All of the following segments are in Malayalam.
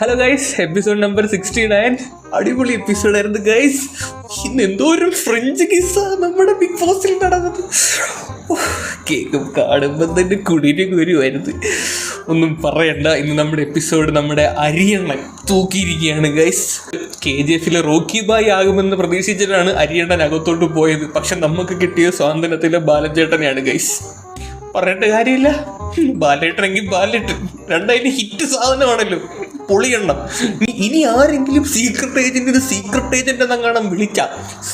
Hello guys episode number sixty nine അടിപൊളി എപ്പിസോഡായിരുന്നു ഗൈസ് ഇന്ന് എന്തോ ഒരു ഫ്രഞ്ച് കിസ്സ നമ്മുടെ ബിഗ് ബോസിൽ നടന്നത്. കേക്കും കാണുമ്പോൾ തന്നെ കുടിരി വരുമായിരുന്നു ഒന്നും പറയണ്ട ഇന്ന് നമ്മുടെ എപ്പിസോഡ് നമ്മുടെ അരിയണ്ണൻ തൂക്കിയിരിക്കുകയാണ് ഗൈസ് കെ ജി എഫിലെ റോക്കി ബായ് ആകുമെന്ന് പ്രതീക്ഷിച്ചിട്ടാണ് അരിയണ്ണൻ അകത്തോട്ട് പോയത്. പക്ഷെ നമുക്ക് കിട്ടിയ സ്വാതന്ത്ര്യത്തിലെ ബാലചേട്ടനെയാണ് ഗൈസ് പറയേണ്ട കാര്യമില്ല. ബാലേട്ടനെങ്കിൽ ബാലേട്ടൻ രണ്ടായിട്ട് ഹിറ്റ് സാധനമാണല്ലോ. പൊളിയണ്ണം. ഇനി- ആരെങ്കിലും സീക്രട്ട് ഏജന്റിന് സീക്രട്ട് ഏജന്റ് എന്നങ്ങാണം വിളിച്ച.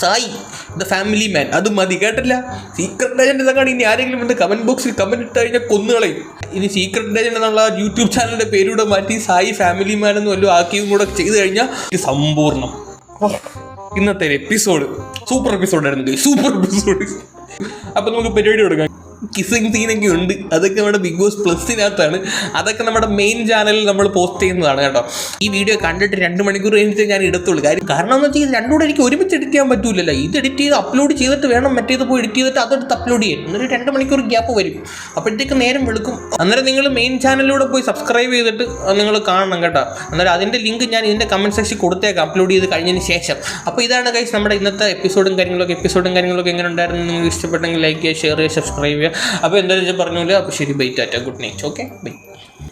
സായി ദ ഫാമിലി മാൻ അത് മതി കേട്ടില്ല? സീക്രട്ട് ഏജന്റ് എന്നങ്ങാണ് ഇനി ആരെങ്കിലും ഉണ്ട് കമന്റ് ബോക്സിൽ കമന്റ് ഇട്ട് കഴിഞ്ഞാൽ കൊന്നുകളയും. ഇനി സീക്രട്ട് ഏജന്റ് എന്നുള്ള യൂട്യൂബ് ചാനലിന്റെ പേരൂടെ മാറ്റി സായി ഫാമിലി മാൻ എന്ന് വല്ലതും ആക്കിയും കൂടെ ചെയ്ത് കഴിഞ്ഞാൽ ഇത് സമ്പൂർണം. ഇന്നത്തെ എപ്പിസോഡ് സൂപ്പർ എപ്പിസോഡായിരുന്നു സൂപ്പർ എപ്പിസോഡ് അപ്പൊ നമുക്ക് പരിപാടി കൊടുക്കാം കിസ്സിങ് സീനൊക്കെ ഉണ്ട്. അതൊക്കെ നമ്മുടെ ബിഗ് ബോസ് പ്ലസിനകത്താണ് അതൊക്കെ നമ്മുടെ മെയിൻ ചാനലിൽ നമ്മൾ പോസ്റ്റ് ചെയ്യുന്നതാണ് കേട്ടോ. ഈ വീഡിയോ കണ്ടിട്ട് രണ്ട് മണിക്കൂർ കഴിഞ്ഞിട്ട് ഞാൻ എടുത്തുള്ളൂ കാര്യം കാരണം എന്ന് വെച്ചാൽ രണ്ടുകൂടെ എനിക്ക് ഒരുമിച്ച് എഡിറ്റ് ചെയ്യാൻ പറ്റൂലല്ലോ. ഇത് എഡിറ്റ് ചെയ്ത് അപ്ലോഡ് ചെയ്തിട്ട് വേണം മറ്റേത് പോയി എഡിറ്റ് ചെയ്തിട്ട് അതെടുത്ത് അപ്ലോഡ് ചെയ്യാൻ. എന്നൊരു രണ്ട് മണിക്കൂർ ഗ്യാപ്പ് വരും. അപ്പോഴത്തേക്ക് നേരം വെളുക്കും. അന്നേരം നിങ്ങൾ മെയിൻ ചാനലിലൂടെ പോയി സബ്സ്ക്രൈബ് ചെയ്തിട്ട് നിങ്ങൾ കാണണം കേട്ടോ. അന്നേരം അതിന്റെ ലിങ്ക് ഞാൻ ഇതിന്റെ കമന്റ് സെക്ഷൻ കൊടുത്തേക്കാം അപ്ലോഡ് ചെയ്ത് കഴിഞ്ഞതിന് ശേഷം. അപ്പോൾ ഇതാണ് കൈസ് നമ്മുടെ ഇന്നത്തെ എപ്പിസോഡും കാര്യങ്ങളൊക്കെ. എപ്പിസോഡും കാര്യങ്ങളൊക്കെ എങ്ങനെ ഉണ്ടായിരുന്നു നിങ്ങൾക്ക് ഇഷ്ടപ്പെട്ടെങ്കിൽ ലൈക്ക് ചെയ്യുക ഷെയർ ചെയ്യുക സബ്സ്ക്രൈബ് ചെയ്യുക. അപ്പോൾ എന്താണെന്ന് വെച്ചാൽ പറഞ്ഞ അപ്പോൾ ശരി bye tata good night okay bye